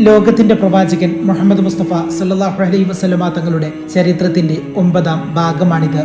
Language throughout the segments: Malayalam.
ലോകത്തിന്റെ പ്രവാചകൻ മുഹമ്മദ് മുസ്തഫ സല്ലാഹു അലൈഹി വസല്ലമ തങ്ങളുടെ ചരിത്രത്തിന്റെ ഒമ്പതാം ഭാഗമാണിത്.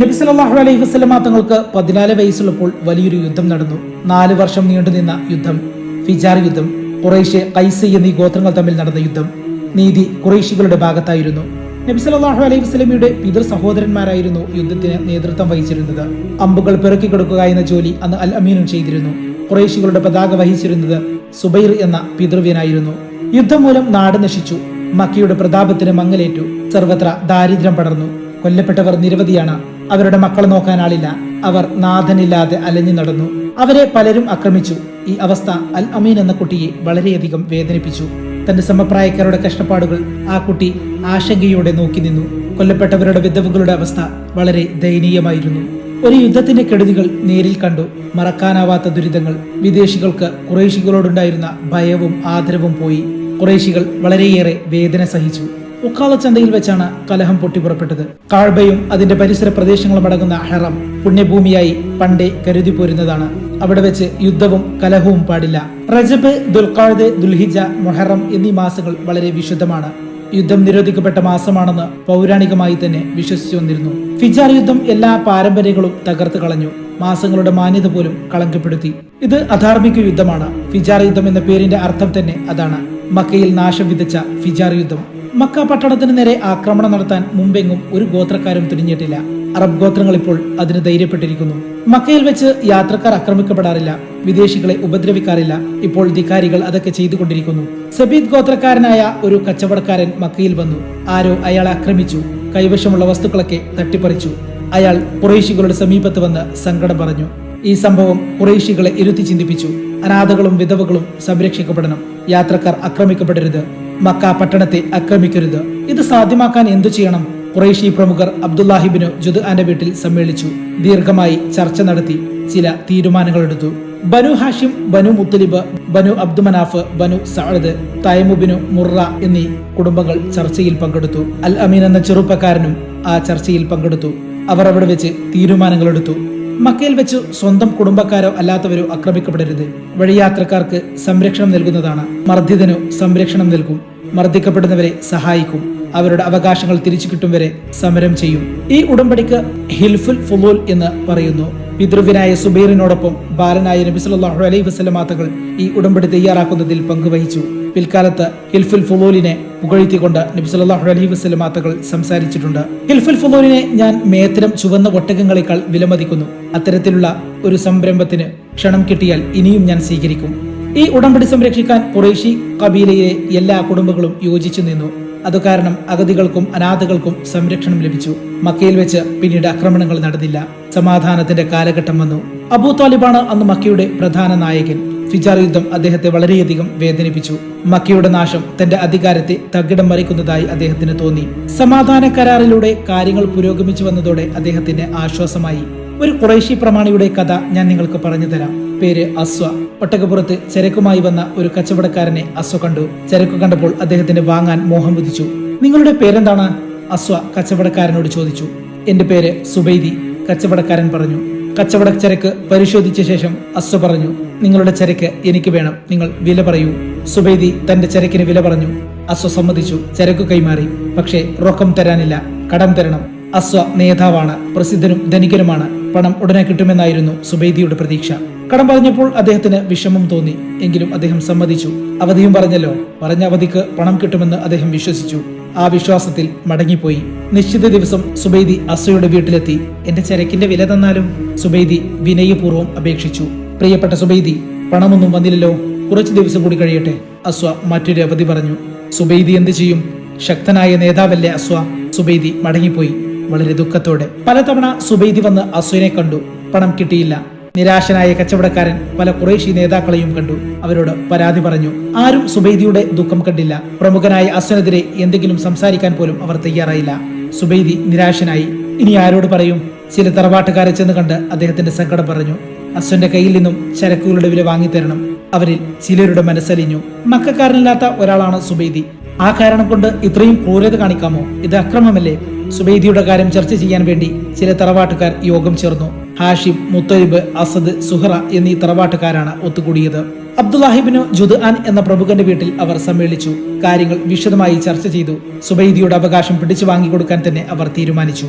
നബി സല്ലല്ലാഹു അലൈഹി വസല്ലമ തങ്ങൾക്ക് പതിനാല് വയസ്സുള്ളപ്പോൾ വലിയൊരു യുദ്ധം നടന്നു. നാല് വർഷം നീണ്ടുനിന്ന യുദ്ധം ഫിജാർ യുദ്ധം കുറേശ്യ കൈസ എന്നീ ഗോത്രങ്ങൾ തമ്മിൽ നടന്ന യുദ്ധം നീതി കുറേശികളുടെ ഭാഗത്തായിരുന്നു. നബി സല്ലല്ലാഹു അലൈഹി വസ്ലമിയുടെ പിതൃ സഹോദരന്മാരായിരുന്നു യുദ്ധത്തിന് നേതൃത്വം വഹിച്ചിരുന്നത്. അമ്പുകൾ പെറുക്കി കൊടുക്കുക എന്ന ജോലി അന്ന് അൽ അമീനും ചെയ്തിരുന്നു. ഖുറൈശികളുടെ പതാക വഹിച്ചിരുന്നത് സുബൈർ എന്ന പിതൃവ്യനായിരുന്നു. യുദ്ധം മൂലം നാട് നശിച്ചു. മക്കിയുടെ പ്രതാപത്തിന് മങ്ങലേറ്റു. സർവത്ര ദാരിദ്ര്യം പടർന്നു. കൊല്ലപ്പെട്ടവർ നിരവധിയാണ്. അവരുടെ മക്കളെ നോക്കാൻ ആളില്ല. അവർ നാഥനില്ലാതെ അലഞ്ഞു നടന്നു. അവരെ പലരും ആക്രമിച്ചു. ഈ അവസ്ഥ അൽ അമീൻ എന്ന കുട്ടിയെ വളരെയധികം വേദനിപ്പിച്ചു. തന്റെ സമപ്രായക്കാരുടെ കഷ്ടപ്പാടുകൾ ആ കുട്ടി ആശങ്കയോടെ നോക്കി നിന്നു. കൊല്ലപ്പെട്ടവരുടെ വിധവുകളുടെ അവസ്ഥ വളരെ ദയനീയമായിരുന്നു. ഒരു യുദ്ധത്തിന്റെ കെടുതികൾ നേരിൽ കണ്ടു. മറക്കാനാവാത്ത ദുരിതങ്ങൾ. വിദേശികൾക്ക് കുറേശികളോടുണ്ടായിരുന്ന ഭയവും ആദരവും പോയി. കുറേശികൾ വളരെയേറെ വേദന സഹിച്ചു. ഉക്കാള ചന്തയിൽ വെച്ചാണ് കലഹം പൊട്ടിപ്പുറപ്പെട്ടത് കാഴ്ബയും അതിന്റെ പരിസര പ്രദേശങ്ങളും അടങ്ങുന്ന ഹെറം പുണ്യഭൂമിയായി പണ്ടേ കരുതി പോരുന്നതാണ്. അവിടെ വെച്ച് യുദ്ധവും കലഹവും പാടില്ല. റജബ് ദുൽഖാദ് ദുൽഹിജ മൊഹറം എന്നീ മാസങ്ങൾ വളരെ വിശുദ്ധമാണ്. യുദ്ധം നിരോധിക്കപ്പെട്ട മാസമാണെന്ന് പൗരാണികമായി തന്നെ വിശ്വസിച്ചു വന്നിരുന്നു. ഫിജാർ യുദ്ധം എല്ലാ പാരമ്പര്യങ്ങളും തകർത്ത് കളഞ്ഞു. മാസങ്ങളുടെ മാന്യത പോലും കളങ്കപ്പെടുത്തി. ഇത് അധാർമിക യുദ്ധമാണ്. ഫിജാർ യുദ്ധം എന്ന പേരിന്റെ അർത്ഥം തന്നെ അതാണ്. മക്കയിൽ നാശം വിതച്ച ഫിജാർ യുദ്ധം. മക്ക പട്ടണത്തിന് നേരെ ആക്രമണം നടത്താൻ മുമ്പെങ്ങും ഒരു ഗോത്രക്കാരും തിരിഞ്ഞിട്ടില്ല. അറബ് ഗോത്രങ്ങൾ ഇപ്പോൾ അതിന് ധൈര്യപ്പെട്ടിരിക്കുന്നു. മക്കയിൽ വെച്ച് യാത്രക്കാർ ആക്രമിക്കപ്പെടാറില്ല. വിദേശികളെ ഉപദ്രവിക്കാറില്ല. ഇപ്പോൾ ധിക്കാരികൾ അതൊക്കെ ചെയ്തുകൊണ്ടിരിക്കുന്നു. സബീദ് ഗോത്രക്കാരനായ ഒരു കച്ചവടക്കാരൻ മക്കയിൽ വന്നു. ആരോ അയാളെ ആക്രമിച്ചു. കൈവശമുള്ള വസ്തുക്കളൊക്കെ തട്ടിപ്പറിച്ചു. അയാൾ കുറേശികളുടെ സമീപത്ത് വന്ന് സങ്കടം പറഞ്ഞു. ഈ സംഭവം കുറേശികളെ ഇരുത്തി ചിന്തിപ്പിച്ചു. അനാഥകളും വിധവകളും സംരക്ഷിക്കപ്പെടണം. യാത്രക്കാർ ആക്രമിക്കപ്പെടരുത്. മക്ക പട്ടണത്തെ ആക്രമിക്കരുത്. ഇത് സാധ്യമാക്കാൻ എന്തു ചെയ്യണം? കുറേഷി പ്രമുഖർ അബ്ദുല്ലാഹിബിനു ജുദ് ആന്റെ വീട്ടിൽ സമ്മേളിച്ചു. ദീർഘമായി ചർച്ച നടത്തി. ചില തീരുമാനങ്ങൾ എടുത്തു Banu Hashim Banu Muttalib Banu Abdu Manaf Banu Saad തൈമുബിനു മുറ എന്നീ കുടുംബങ്ങൾ ചർച്ചയിൽ പങ്കെടുത്തു. അൽ അമീൻ എന്ന ചെറുപ്പക്കാരനും ആ ചർച്ചയിൽ പങ്കെടുത്തു. അവർ അവിടെ വെച്ച് തീരുമാനങ്ങൾ എടുത്തു മക്കയിൽ വെച്ച് സ്വന്തം കുടുംബക്കാരോ അല്ലാത്തവരോ ആക്രമിക്കപ്പെടരുത്. വഴിയാത്രക്കാർക്ക് സംരക്ഷണം നൽകുന്നതാണ്. മർദ്ദിതനു സംരക്ഷണം നൽകും. മർദ്ദിക്കപ്പെടുന്നവരെ സഹായിക്കും. അവരുടെ അവകാശങ്ങൾ തിരിച്ചു കിട്ടും വരെ സമരം ചെയ്യും. ഈ ഉടമ്പടിക്ക് ഹിൽഫുൽ ഫുലൂൽ എന്ന് പറയുന്നു. പിതൃവിനായ സുബൈറിനോടൊപ്പം ബാലനായ നബി സല്ലല്ലാഹു അലൈഹി വസല്ലമ തങ്ങൾ ഈ ഉടമ്പടി തയ്യാറാക്കുന്നതിൽ പങ്കുവഹിച്ചു. പിൽക്കാലത്ത് ഹിൽഫുൽ ഫുലൂലിനെ പുകഴ്ത്തിക്കൊണ്ട് നബി സല്ലല്ലാഹു അലൈഹി വസല്ലമ തങ്ങൾ സംസാരിച്ചിട്ടുണ്ട്. ഹിൽഫുൽ ഫുലൂരിനെ ഞാൻ മേത്തരം ചുവന്ന ഒട്ടകങ്ങളെക്കാൾ വിലമതിക്കുന്നു. അത്തരത്തിലുള്ള ഒരു സംരംഭത്തിന് ക്ഷണം കിട്ടിയാൽ ഇനിയും ഞാൻ സ്വീകരിക്കും. ഈ ഉടമ്പടി സംരക്ഷിക്കാൻ കുറേശി കബീലയിലെ എല്ലാ കുടുംബങ്ങളും യോജിച്ചു നിന്നു. അത് കാരണം അഗതികൾക്കും അനാഥകൾക്കും സംരക്ഷണം ലഭിച്ചു. മക്കയിൽ വെച്ച് പിന്നീട് ആക്രമണങ്ങൾ നടന്നില്ല. സമാധാനത്തിന്റെ കാലഘട്ടം വന്നു. അബൂ താലിബാണ് അന്ന് മക്കയുടെ പ്രധാന നായകൻ. ഫിജാർ യുദ്ധം അദ്ദേഹത്തെ വളരെയധികം വേദനിപ്പിച്ചു. മക്കയുടെ നാശം തന്റെ അധികാരത്തെ തകിടം മറിക്കുന്നതായി അദ്ദേഹത്തിന് തോന്നി. സമാധാന കരാറിലൂടെ കാര്യങ്ങൾ പുരോഗമിച്ചു വന്നതോടെ അദ്ദേഹത്തിന് ആശ്വാസമായി. ഒരു കുറേശി പ്രമാണിയുടെ കഥ ഞാൻ നിങ്ങൾക്ക് പറഞ്ഞു തരാം. പേര് അസ്വ. ഒട്ടകപ്പുറത്ത് ചരക്കുമായി വന്ന ഒരു കച്ചവടക്കാരനെ അസ്വ കണ്ടു. ചരക്ക് കണ്ടപ്പോൾ അദ്ദേഹത്തിന് വാങ്ങാൻ മോഹം വിധിച്ചു. നിങ്ങളുടെ പേരെന്താണ്? അസ്വ കച്ചവടക്കാരനോട് ചോദിച്ചു. എന്റെ പേര് സുബൈദി കച്ചവടക്കാരൻ പറഞ്ഞു. കച്ചവട ചരക്ക് പരിശോധിച്ച ശേഷം അസ്വ പറഞ്ഞു നിങ്ങളുടെ ചരക്ക് എനിക്ക് വേണം. നിങ്ങൾ വില പറയൂ. സുബൈദി തന്റെ ചരക്കിന് വില പറഞ്ഞു. അസ്വ സമ്മതിച്ചു. ചരക്ക് കൈമാറി. പക്ഷേ റൊക്കം തരാനില്ല. കടം തരണം. അസ്വ നേതാവാണ്. പ്രസിദ്ധനും ധനികനുമാണ്. പണം ഉടനെ കിട്ടുമെന്നായിരുന്നു സുബൈദിയുടെ പ്രതീക്ഷ. കടം പറഞ്ഞപ്പോൾ അദ്ദേഹത്തിന് വിഷമം തോന്നി. എങ്കിലും അദ്ദേഹം സമ്മതിച്ചു. അവധിയും പറഞ്ഞല്ലോ. പറഞ്ഞ അവധിക്ക് പണം കിട്ടുമെന്ന് അദ്ദേഹം വിശ്വസിച്ചു. ആ വിശ്വാസത്തിൽ മടങ്ങിപ്പോയി. നിശ്ചിത ദിവസം സുബൈദി അസയുടെ വീട്ടിലെത്തി. എന്റെ ചരക്കിന്റെ വില തന്നാലും സുബൈദി വിനയപൂർവം അപേക്ഷിച്ചു. പ്രിയപ്പെട്ട സുബൈദി പണമൊന്നും വന്നില്ലല്ലോ. കുറച്ചു ദിവസം കൂടി കഴിയട്ടെ അസ്വ മറ്റൊരു അവധി പറഞ്ഞു. സുബൈദി എന്ത് ചെയ്യും? ശക്തനായ നേതാവല്ലേ അസ്വ? സുബൈദി മടങ്ങിപ്പോയി. വളരെ ദുഃഖത്തോടെ. പലതവണ സുബൈദി വന്ന് അസ്വനെ കണ്ടു. പണം കിട്ടിയില്ല. നിരാശനായ കച്ചവടക്കാരൻ പല കുറേശി നേതാക്കളെയും കണ്ടു. അവരോട് പരാതി പറഞ്ഞു. ആരും സുബൈദിയുടെ ദുഃഖം കണ്ടില്ല. പ്രമുഖനായ അസ്വനെതിരെ എന്തെങ്കിലും സംസാരിക്കാൻ പോലും അവർ തയ്യാറായില്ല. സുബൈദി നിരാശനായി. ഇനി ആരോട് പറയും? ചില തറവാട്ടുകാരെ ചെന്ന് കണ്ട് അദ്ദേഹത്തിന്റെ സങ്കടം പറഞ്ഞു. അസ്വന്റെ കയ്യിൽ നിന്നും ചരക്കുകളുടെ വില വാങ്ങിത്തരണം. അവരിൽ ചിലരുടെ മനസ്സലിഞ്ഞു. മക്കാരനില്ലാത്ത ഒരാളാണ് സുബൈദി. ആ കാരണം കൊണ്ട് ഇത്രയും ക്രൂരത കാണിക്കാമോ? ഇത് അക്രമമല്ലേ? സുബൈദിയുടെ കാര്യം ചർച്ച ചെയ്യാൻ വേണ്ടി ചില തറവാട്ടുകാർ യോഗം ചേർന്നു. ഹാഷിം മുത്തലിബ് അസദ് സുഹറ എന്നീ തറവാട്ടുകാരാണ് ഒത്തുകൂടിയത്. അബ്ദുല്ലാഹിബിനു ജുദ്ആൻ എന്ന പ്രമുഖന്റെ വീട്ടിൽ അവർ സമ്മേളിച്ചു. കാര്യങ്ങൾ വിശദമായി ചർച്ച ചെയ്തു. സുബൈദിയുടെ അവകാശം പിടിച്ചു വാങ്ങിക്കൊടുക്കാൻ തന്നെ അവർ തീരുമാനിച്ചു.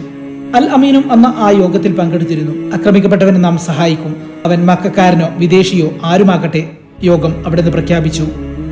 അൽ അമീനും അന്ന് ആ യോഗത്തിൽ പങ്കെടുത്തിരുന്നു. ആക്രമിക്കപ്പെട്ടവനെ നാം സഹായിക്കും. അവൻ മക്കാരനോ വിദേശിയോ ആരുമാകട്ടെ യോഗം അവിടുന്ന് പ്രഖ്യാപിച്ചു.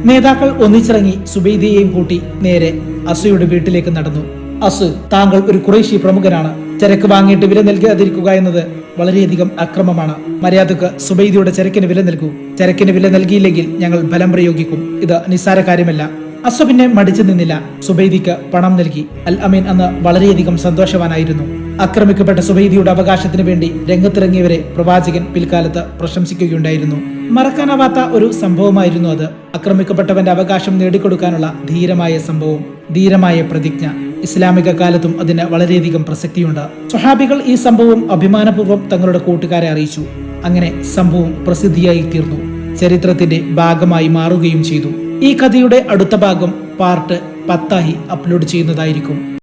നേതാക്കൾ ഒന്നിച്ചിറങ്ങി സുബൈദിയെയും കൂട്ടി നേരെ അസുയുടെ വീട്ടിലേക്ക് നടന്നു. അസു താങ്കൾ ഒരു കുറേശി പ്രമുഖനാണ്. ചരക്ക് വാങ്ങിയിട്ട് വില നൽകാതിരിക്കുക എന്നത് വളരെയധികം അക്രമമാണ്. മര്യാദയ്ക്ക് സുബൈദിയുടെ ചരക്കിന് വില നൽകൂ. ചരക്കിന് വില നൽകിയില്ലെങ്കിൽ ഞങ്ങൾ ബലം പ്രയോഗിക്കും. ഇത് നിസ്സാര കാര്യമല്ല. അസു പിന്നെ മടിച്ചു നിന്നില്ല. സുബൈദിക്ക് പണം നൽകി. അൽ അമീൻ അന്ന് വളരെയധികം സന്തോഷവാനായിരുന്നു. ആക്രമിക്കപ്പെട്ട സുബൈദിയുടെ അവകാശത്തിന് വേണ്ടി രംഗത്തിറങ്ങിയവരെ പ്രവാചകൻ പിൽക്കാലത്ത് പ്രശംസിക്കുകയുണ്ടായിരുന്നു. മറക്കാനാവാത്ത ഒരു സംഭവമായിരുന്നു അത്. ആക്രമിക്കപ്പെട്ടവന്റെ അവകാശം നേടിക്കൊടുക്കാനുള്ള ധീരമായ സംഭവം ധീരമായ പ്രതിജ്ഞ. ഇസ്ലാമിക കാലത്തും അതിന് വളരെയധികം പ്രസക്തിയുണ്ട്. സ്വഹാബികൾ ഈ സംഭവം അഭിമാനപൂർവം തങ്ങളുടെ കൂട്ടുകാരെ അറിയിച്ചു. അങ്ങനെ സംഭവം പ്രസിദ്ധിയായി തീർന്നു. ചരിത്രത്തിന്റെ ഭാഗമായി മാറുകയും ചെയ്തു. ഈ കഥയുടെ അടുത്ത ഭാഗം പാർട്ട് പത്തായി അപ്ലോഡ് ചെയ്യുന്നതായിരിക്കും.